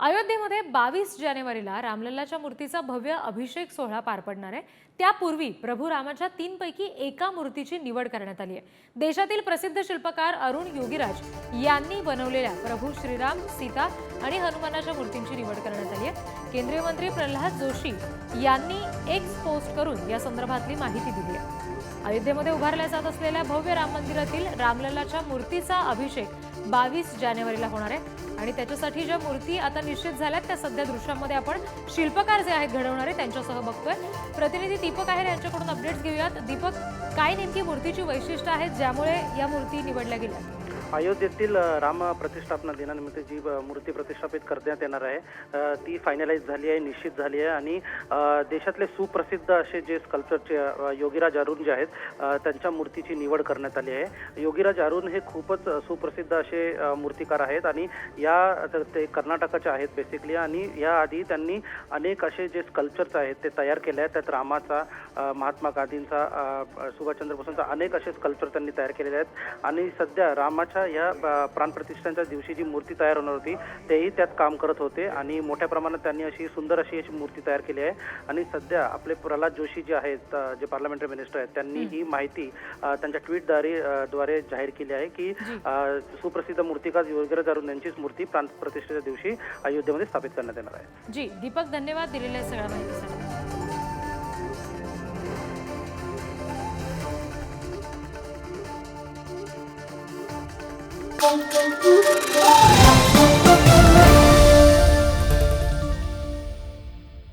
अयोध्येमध्ये बावीस जानेवारीला रामलल्लाच्या मूर्तीचा भव्य अभिषेक सोहळा पार पडणार आहे. त्यापूर्वी प्रभू रामाच्या तीनपैकी एका मूर्तीची निवड करण्यात आली आहे. देशातील प्रसिद्ध शिल्पकार अरुण योगीराज यांनी बनवलेल्या प्रभू श्रीराम सीता आणि हनुमानाच्या मूर्तींची निवड करण्यात आली आहे. केंद्रीय मंत्री प्रल्हाद जोशी यांनी एक्स पोस्ट करून या संदर्भातली माहिती दिली आहे. अयोध्येमध्ये उभारल्या जात असलेल्या भव्य राम मंदिरातील रामलल्लाच्या मूर्तीचा अभिषेक बावीस जानेवारीला होणार आहे. आणि त्याच्यासाठी ज्या मूर्ती आता निश्चित झाल्यात त्या सध्या दृश्यांमध्ये आपण शिल्पकार जे आहेत घडवणारे त्यांच्यासह बघतोय. प्रतिनिधी दीपक आहेर यांच्याकडून अपडेट्स घेऊयात. दीपक काय नेमकी मूर्तीची वैशिष्ट्य आहेत ज्यामुळे या मूर्ती निवडल्या गेल्या? अयोध्येतील राम प्रतिष्ठापना दिनानिमित्त जी मूर्ती प्रतिष्ठापित करण्यात येणार आहे ती फायनलाइज झाली आहे निश्चित झाली आहे आणि देशातले सुप्रसिद्ध असे जे स्कल्पचरचे योगीराज अरुण जे आहेत त्यांच्या मूर्तीची निवड करण्यात आली आहे. योगीराज अरुण हे खूपच सुप्रसिद्ध असे मूर्तिकार आहेत आणि या ते कर्नाटकाचे आहेत बेसिकली आणि याआधी त्यांनी अनेक असे जे स्कल्पचर्स आहेत ते तयार केले आहेत. त्यात रामाचा महात्मा गांधींचा सुभाषचंद्र बोसांचा अनेक असे स्कल्पचर त्यांनी तयार केलेले आहेत. आणि सध्या रामाच्या या अ, प्राणप्रतिष्ठांच्या दिवशी जी मूर्ती तयार होणार होती तेही त्यात काम करत होते आणि मोठ्या प्रमाणात त्यांनी अशी सुंदर अशी अशी मूर्ती तयार केली आहे. आणि सध्या आपले प्रल्हाद जोशी जे आहेत जे पार्लमेंटरी मिनिस्टर आहेत त्यांनी ही माहिती त्यांच्या ट्विटद्वारे द्वारे जाहीर केली आहे की सुप्रसिद्ध मूर्तिकार अरुण यांचीच मूर्ती प्राणप्रतिष्ठेच्या दिवशी अयोध्येमध्ये स्थापित करण्यात येणार आहे. जी दीपक धन्यवाद दिलेल्या सगळ्या माहितीसाठी. pom, pom.